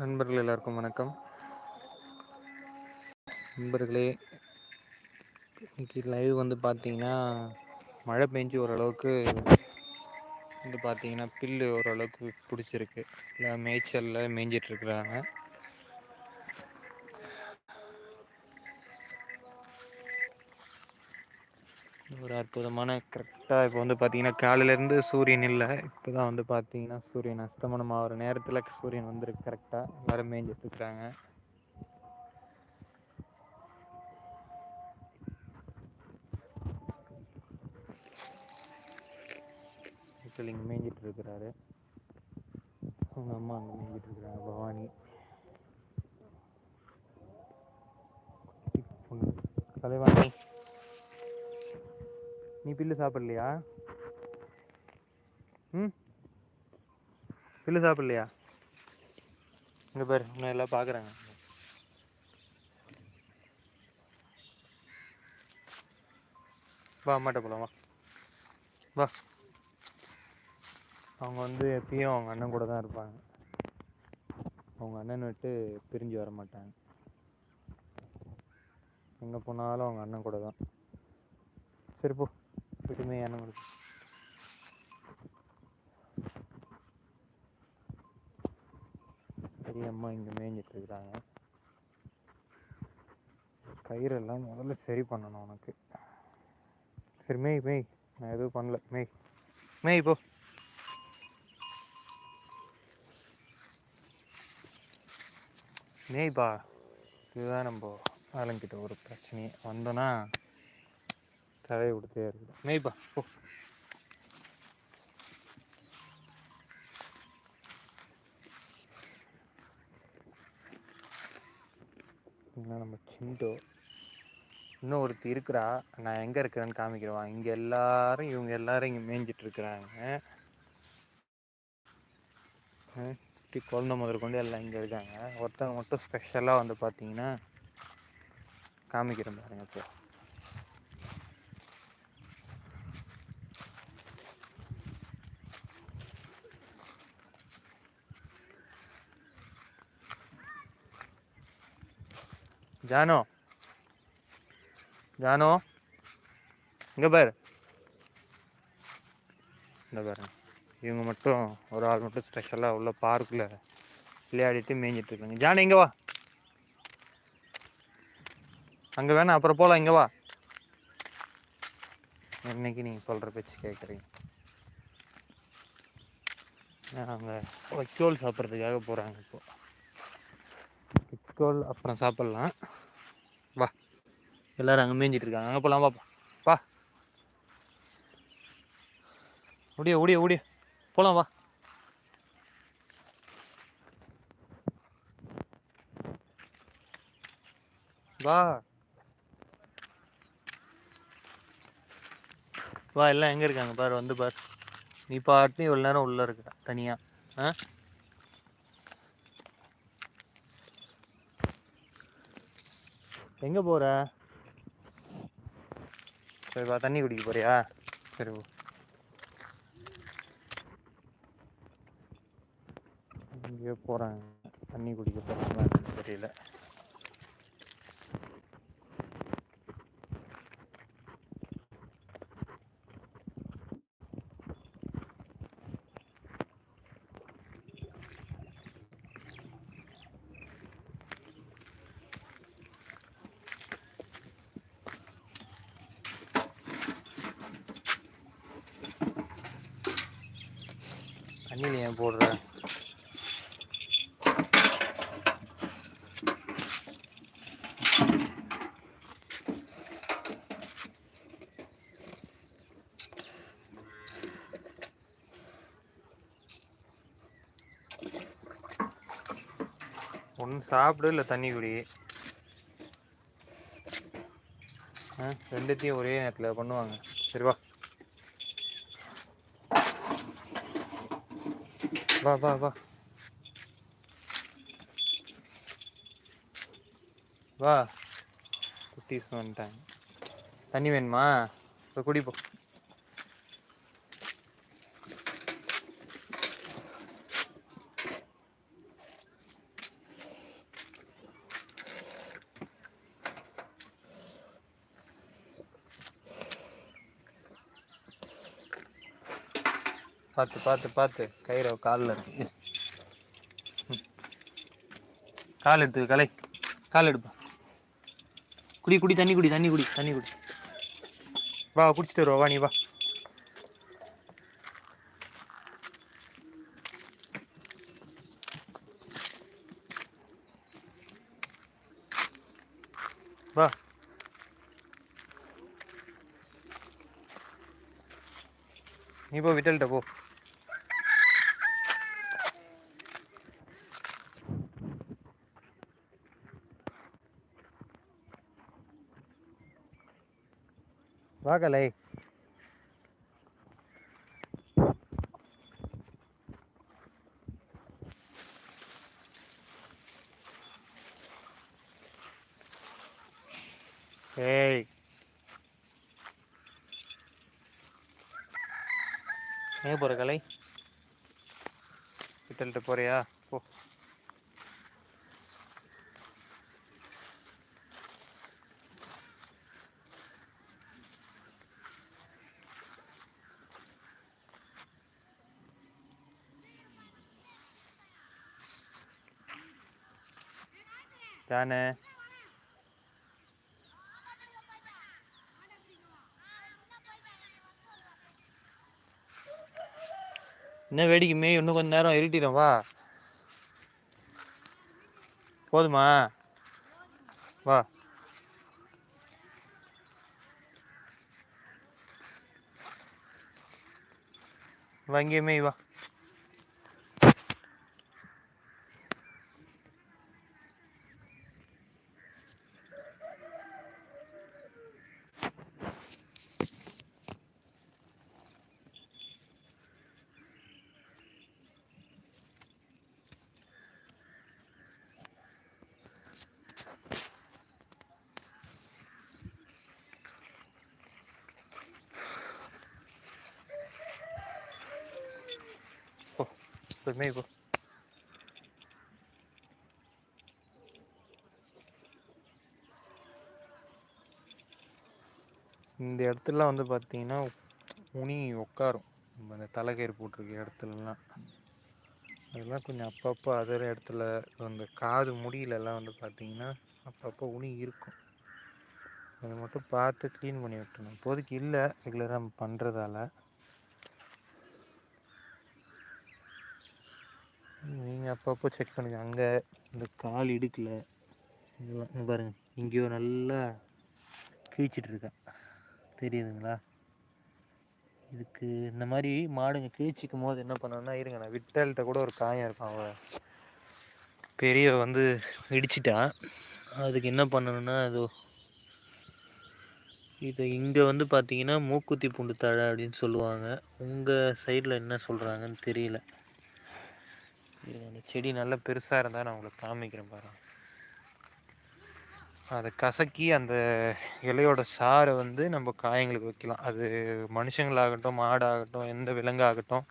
நண்பர்கள் எல்லாருக்கும் வணக்கம். நண்பர்களே இன்னைக்கு லைவ் வந்து பார்த்தீங்கன்னா மழை பெஞ்சு ஓரளவுக்கு வந்து பார்த்தீங்கன்னா பில்லு ஓரளவுக்கு பிடிச்சிருக்கு. இல்லை மேய்ச்சலில் மேய்ஞ்சிட்ருக்குறாங்க ஒரு அற்புதமான கரெக்டாக இப்போ வந்து பார்த்தீங்கன்னா காலையிலேருந்து சூரியன் இல்லை. இப்போ தான் வந்து பார்த்தீங்கன்னா சூரியன் அஸ்தமனம் ஆகிற நேரத்தில் சூரியன் வந்துருக்கு கரெக்டாக எல்லாரும் மேய்ஞ்சிட்ருக்குறாங்க இங்கே மேய்ஞ்சிட்டு இருக்கிறாரு. அவங்க அம்மா அங்கே மேய்ஞ்சிட்டு இருக்கிறாங்க பவானி. தலைவாணி. நீ பில்லு சாப்பிடலையா? ம்? பில்லு சாப்பிடலையா? இங்கே பாரு இன்னும் எல்லாம் பார்க்குறாங்க வா அம்மாட்ட போலாம் வா. வா. அவங்க வந்து எப்பயும் அவங்க அண்ணன் கூட தான் இருப்பாங்க. அவங்க அண்ணன் விட்டு பிரிஞ்சு வர மாட்டாங்க. எங்கே போனாலும் அவங்க அண்ணன் கூட தான். சரி போ. வீட்டுமே ஒரு பெரிய அம்மா இங்கே மேய்ஞ்சிட்டு இருக்கிறாங்க. கயிறெல்லாம் முதல்ல சரி பண்ணணும் உனக்கு. சரி மேய் மேய். நான் எதுவும் பண்ணல. மேய். மேய் போ. மேய்பா இதுதான் நம்ம ஆளுங்கிட்ட ஒரு பிரச்சனையே. வந்தோன்னா தலையை கொடுத்தே இருக்குது மேய்ப்பா போ. நம்ம சிண்டோ? இன்னும் ஒருத்தி இருக்கிறா நான் எங்கே இருக்கிறேன்னு காமிக்கிறவான் இங்கே எல்லாரும் இவங்க எல்லாரும் இங்கே மேய்ஞ்சிட்டு இருக்கிறாங்க. குட்டி குழந்தை முதல் கொண்டு எல்லாம் இங்கே இருக்காங்க. ஒருத்தவங்க மட்டும் ஸ்பெஷலாக வந்து பார்த்தீங்கன்னா காமிக்கிறேன் பாருங்க இப்போ ஜானோ ஜானோ இங்க பாரு. இந்த பாருங்க இவங்க மட்டும் ஒரு ஆள் மட்டும் ஸ்பெஷலாக உள்ள பார்க்கில் விளையாடிட்டு மேய்ஞ்சிட்டு இருக்காங்க. ஜானு இங்கே வா. அங்கே வேணா அப்புறம் போகலாம் இங்கே வா. இன்னைக்கு நீங்கள் சொல்கிற பேச்சு கேட்குறீங்க அவங்க வைக்கோல் சாப்பிட்றதுக்காக போகிறாங்க இப்போ. வைக்கோல் அப்புறம் சாப்பிட்லாம். வா. எல்லாரும் அங்கே மேய்ஞ்சிட்டு இருக்காங்க. அங்கே போகலாம் பாப்பா வா. ஓடிய ஓடிய ஓடிய. போகலாம் வா. வா. வா எல்லாம் எங்க இருக்காங்க? பாரு வந்து பாரு. நீ பாட்டு இவ்வளவு நேரம் உள்ள இருக்க தனியா. ஆ? எங்கே போகிற சரி தண்ணி குடிக்க போறியா? சரி போ. இங்கே போகிறாங்க தண்ணி குடிக்க போகிறாங்க தெரியல. தண்ணியில் ஏன் போடுற? ஒன்று சாப்பிடு இல்லை தண்ணி குடி. ஆ ரெண்டுத்தையும் ஒரே நேரத்தில் பண்ணுவாங்க. சரிவா வா வா வா. வா. வா குட்டீஸ் வந்துட்டாங்க. தண்ணி வேணுமா? இப்போ குடிப்போம் பார்த்து பார்த்து பார்த்து கயிறு காலில் இருக்கு. கால் எடுத்து கலை. கால் எடுப்பா. குடி குடி தண்ணி குடி தண்ணி குடி தண்ணி குடி. வா குடிச்சிட்டு வருவா. வா நீ வா. வா. நீ போ விட்டல்கிட்ட போ. வாக்கலை கலை. ஏய். எங்க போகிற கலை விட்டல்கிட்ட போறியா? போ. தானே இன்னும் வேடிக்கை மேய் இன்னும் கொஞ்ச நேரம் இருட்டிடும் வா. போதுமா? வா. வா இங்கே மேய் வா போ போய் இந்த இடத்துலலாம் வந்து பார்த்தீங்கன்னா உனி உட்காரும் அந்த தலைகயிறு போட்டிருக்க இடத்துலலாம். அதெல்லாம் கொஞ்சம் அப்பப்போ அதர் இடத்துல அந்த காது முடியலலாம் வந்து பார்த்தீங்கன்னா அப்பப்போ உனி இருக்கும். அதை மட்டும் பார்த்து க்ளீன் பண்ணி விட்டணும் இப்போதைக்கு இல்லை. ரெகுலராக நம்ம பண்ணுறதால நீங்கள் அப்பப்போ செக் பண்ணுங்க. அங்கே இந்த கால் இடுக்கில் இதெல்லாம் பாருங்கள் இங்கேயோ நல்லா கிழிச்சிட்ருக்கேன் இருக்கா தெரியுதுங்களா? இதுக்கு இந்த மாதிரி மாடுங்க கிழிச்சிக்கும் போது என்ன பண்ணணும்னா இருங்க நான் விட்டல்கிட்ட கூட ஒரு காயம் இருக்கும். அவன் பெரிய வந்து இடிச்சிட்டா. அதுக்கு என்ன பண்ணணும்னா அது இது இங்கே வந்து பார்த்தீங்கன்னா மூக்குத்தி பூண்டு தழை அப்படின்னு சொல்லுவாங்க. உங்கள் சைடில் என்ன சொல்கிறாங்கன்னு தெரியல. அந்த செடி நல்லா பெருசாக இருந்தால் நான் உங்களுக்கு காமிக்கிறேன் பாருங்க. அதை கசக்கி அந்த இலையோட சாறை வந்து நம்ம காயங்களுக்கு வைக்கலாம். அது மனுஷங்களாகட்டும் மாடாகட்டும் எந்த விலங்காகட்டும்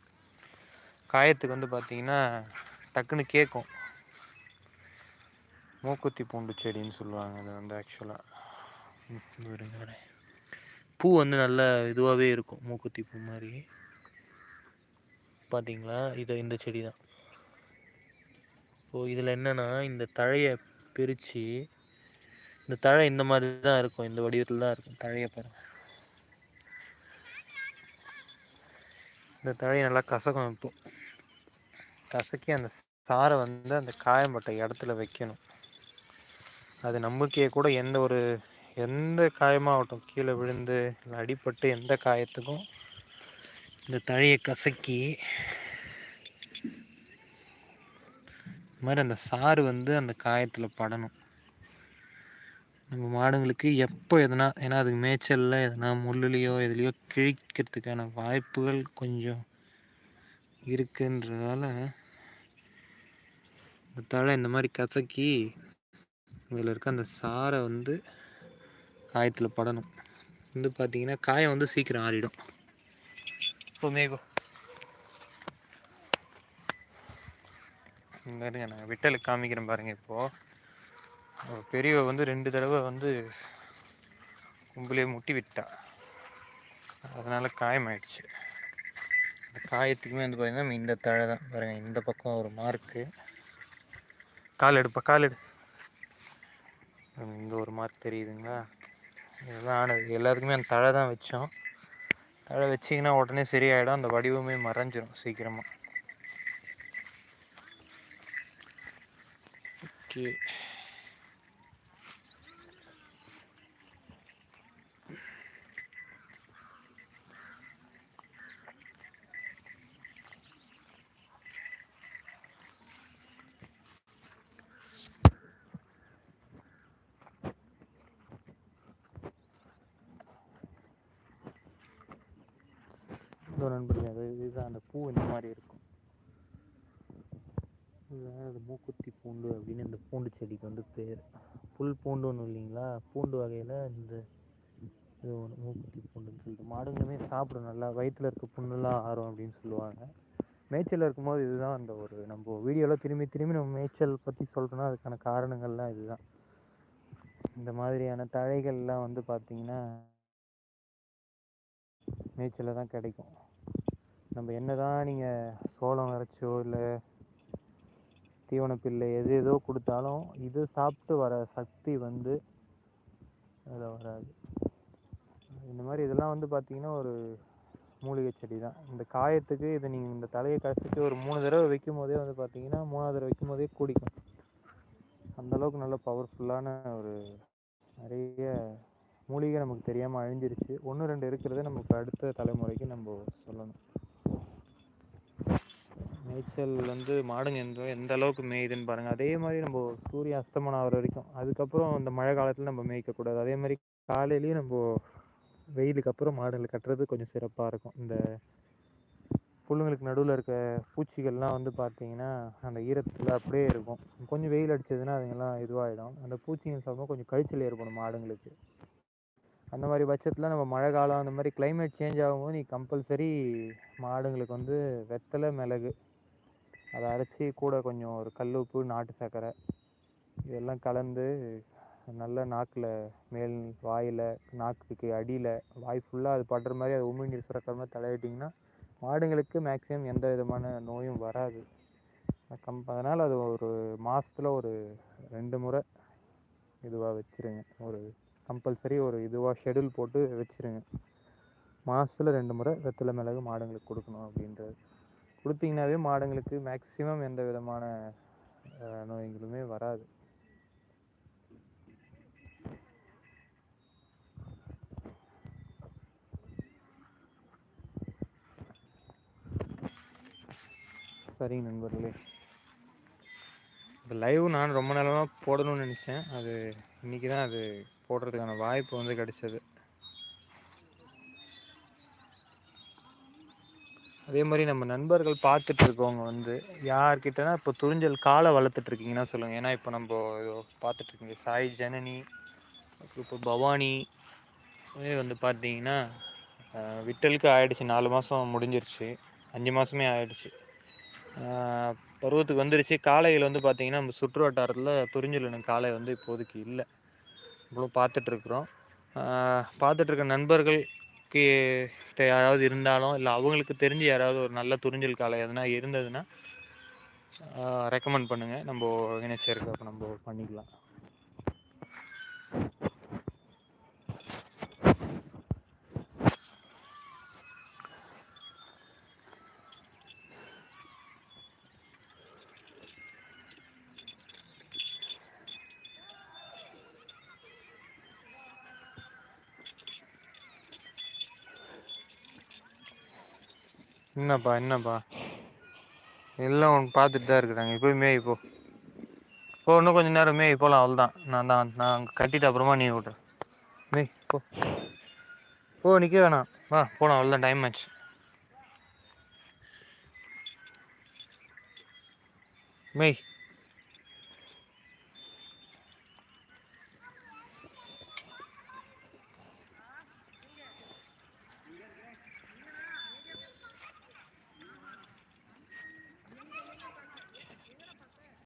காயத்துக்கு வந்து பார்த்தீங்கன்னா டக்குன்னு கேட்கும் மூக்குத்தி பூண்டு செடின்னு சொல்லுவாங்க அது வந்து ஆக்சுவலாக பூ வந்து நல்ல இதுவாகவே இருக்கும் மூக்குத்தி பூ மாதிரி. பார்த்தீங்களா இது இந்த செடி தான் ஸோ இதில் என்னென்னா இந்த தழையை பிரித்து இந்த தழை இந்த மாதிரி தான் இருக்கும். இந்த வடிவத்தில் தான் இருக்கும் தழையை பாருங்கள் இந்த தழையை நல்லா கசக்கும் வைப்போம் கசக்கி அந்த சாரை வந்து அந்த காயம்பட்ட இடத்துல வைக்கணும். அது நம்பிக்கையை கூட எந்த ஒரு எந்த காயமாகட்டும் கீழே விழுந்து அடிப்பட்டு எந்த காயத்துக்கும் இந்த தழையை கசக்கி இது மாதிரி அந்த சாறு வந்து அந்த காயத்தில் படணும். நம்ம மாடுங்களுக்கு எப்போ எதனா ஏன்னா அதுக்கு மேய்ச்சலில் எதனா முள்ளுலையோ எதுலேயோ கிழிக்கிறதுக்கான வாய்ப்புகள் கொஞ்சம் இருக்குன்றதால இந்த தழை இந்த மாதிரி கசக்கி இதில் இருக்க அந்த சாரை வந்து காயத்தில் படணும். வந்து பார்த்தீங்கன்னா காயம் வந்து சீக்கிரம் ஆறிடும். இப்போ மேகோ இங்க இருங்க நான் விட்டலுக்கு காமிக்கிறேன் பாருங்க இப்போ. பெரியவ வந்து ரெண்டு தடவை வந்து கும்பலே முட்டி விட்டா. அதனால காயமாயிடுச்சு. இந்த காயத்துக்குமே வந்து பார்த்தீங்கன்னா இந்த தழை தான். பாருங்கள் இந்த பக்கம் ஒரு மார்க்கு கால் எடுப்பா கால் எடு. இந்த ஒரு மார்க் தெரியுதுங்களா? இதெல்லாம் ஆனது. எல்லாத்துக்குமே அந்த தழை தான் வச்சோம். தழை வச்சிங்கன்னா உடனே சரியாயிடும். அந்த வடிவமே மறைஞ்சிரும் சீக்கிரமாக ஓகே இதோ இதுதான் அந்த பூ இந்த மாதிரி இருக்கும் அது மூக்குத்தி பூண்டு அப்படின்னு இந்த பூண்டு செடிக்கு வந்து பேர். புல் பூண்டு ஒன்று இல்லைங்களா? பூண்டு வகையில் இந்த இது ஒன்று மூக்குத்தி பூண்டுன்னு சொல்லிட்டு. மாடுங்களுமே சாப்பிடும். நல்லா வயிற்றில் இருக்க புண்ணெல்லாம் ஆறும் அப்படின்னு சொல்லுவாங்க. மேய்ச்சல் இருக்கும்போது இதுதான் அந்த ஒரு நம்ம வீடியோவில் திரும்பி திரும்பி நம்ம மேய்ச்சல் பற்றி சொல்கிறோன்னா அதுக்கான காரணங்கள்லாம் இதுதான். இந்த மாதிரியான தழைகள்லாம் வந்து பார்த்திங்கன்னா மேய்ச்சலில் தான் கிடைக்கும். நம்ம என்ன தான் நீங்கள் சோளம் அரைச்சோ இல்லை தீவனப்பில்லை எது ஏதோ கொடுத்தாலும் இது சாப்பிட்டு வர சக்தி வந்து அதில் வராது. இந்த மாதிரி இதெல்லாம் வந்து பார்த்திங்கன்னா ஒரு மூலிகை செடி தான். இந்த காயத்துக்கு இதை நீங்கள் இந்த தலையை கசிச்சு ஒரு மூணு தடவை வைக்கும் போதே வந்து பார்த்தீங்கன்னா மூணாவது தடவை வைக்கும் போதே குடிக்கும் அந்தளவுக்கு நல்ல பவர்ஃபுல்லான ஒரு நிறைய மூலிகை நமக்கு தெரியாமல் அழிஞ்சிருச்சு. ஒன்று ரெண்டு இருக்கிறத நமக்கு அடுத்த தலைமுறைக்கு நம்ம சொல்லணும். மேய்ச்சல் வந்து மாடுங்க எந்த எந்த அளவுக்கு மேயுதுன்னு பாருங்கள் அதே மாதிரி நம்ம சூரிய அஸ்தமனம் ஆகிற வரைக்கும் அதுக்கப்புறம் இந்த மழை காலத்தில் நம்ம மேய்க்கக்கூடாது. அதே மாதிரி காலையிலேயும் நம்ம வெயிலுக்கு அப்புறம் மாடுகளை கட்டுறது கொஞ்சம் சிறப்பாக இருக்கும். இந்த புல்லுங்களுக்கு நடுவில் இருக்க பூச்சிகள்லாம் வந்து பார்த்தீங்கன்னா அந்த ஈரத்தில் அப்படியே இருக்கும். கொஞ்சம் வெயில் அடிச்சதுன்னா அதுங்கெல்லாம் இதுவாகிடும் அந்த பூச்சிகள் சாப்பிடும் கொஞ்சம் கழிச்சல் ஏற்படும் மாடுங்களுக்கு. அந்த மாதிரி பட்சத்தில் நம்ம மழை காலம் அந்த மாதிரி கிளைமேட் சேஞ்ச் ஆகும்போது நீ கம்பல்சரி மாடுங்களுக்கு வந்து வெத்தலை மிளகு அதை அரைச்சி கூட கொஞ்சம் ஒரு கல் உப்பு நாட்டு சர்க்கரை இதெல்லாம் கலந்து நல்லா நாக்கில் மேல் வாயில் நாக்குக்கு அடியில் வாய் ஃபுல்லாக அது படுற மாதிரி அது உமிழ் நீர் சுரக்கிற மாதிரி தலையிட்டிங்கன்னா மாடுங்களுக்கு மேக்ஸிமம் எந்த விதமான நோயும் வராது. கம் அதனால் அது ஒரு மாதத்துல ஒரு ரெண்டு முறை இதுவாக வச்சுருங்க. ஒரு கம்பல்சரி ஒரு இதுவாக ஷெடியூல் போட்டு வச்சுருங்க. மாதத்துல ரெண்டு முறை வெத்தலை மிளகு மாடுங்களுக்கு கொடுக்கணும் அப்படின்றது. கொடுத்தீங்கன்னாவே மாடுங்களுக்கு மேக்ஸிமம் எந்த விதமான நோய்களுமே வராது. சரிங்க நண்பர்களே. இந்த லைவ் நான் ரொம்ப நேரமாக போடணும்னு நினச்சேன். அது இன்றைக்கி தான் அது போடுறதுக்கான வாய்ப்பு வந்து கிடைச்சது. அதே மாதிரி நம்ம நண்பர்கள் பார்த்துட்டு இருக்கவங்க வந்து யார்கிட்டனா இப்போ துறிஞ்சல் காலை வளர்த்துட்டு இருக்கீங்கன்னா சொல்லுங்கள் ஏன்னா இப்போ நம்ம பார்த்துட்டு இருக்கீங்க சாய் ஜனனி இப்போ பவானி வந்து பார்த்தீங்கன்னா விட்டலுக்கு ஆயிடுச்சு. நாலு மாதம் முடிஞ்சிருச்சு. அஞ்சு மாதமே ஆயிடுச்சு. பருவத்துக்கு வந்துருச்சு. காளைகள் வந்து பார்த்திங்கன்னா நம்ம சுற்று வட்டாரத்தில் துறிஞ்சல் காளை வந்து இப்போதைக்கு இல்லை. இவ்வளோ பார்த்துட்ருக்குறோம். பார்த்துட்ருக்க நண்பர்கள் கிட்ட யாராவது இருந்தாலும் இல்லை அவங்களுக்கு தெரிஞ்சு யாராவது ஒரு நல்ல துறிஞ்சல் காலை எதுனா இருந்ததுன்னா ரெக்கமெண்ட் பண்ணுங்கள் நம்ம இணைச்சேர்க்க நம்ம பண்ணிக்கலாம். என்னப்பா என்னப்பா? எல்லாம் ஒன்று பார்த்துட்டு தான் இருக்கிறாங்க. போய் மேய் போ. போ இன்னும் கொஞ்சம் நேரம் மேய் போகலாம் அவ்வளோதான் நான் தான் நான் கட்டிட்டு அப்புறமா நீ விட்ற. மேய் போ. போ நிற்க வேணாம். வா போகலாம் அவ்வளோதான் டைம் ஆச்சு. மேய்.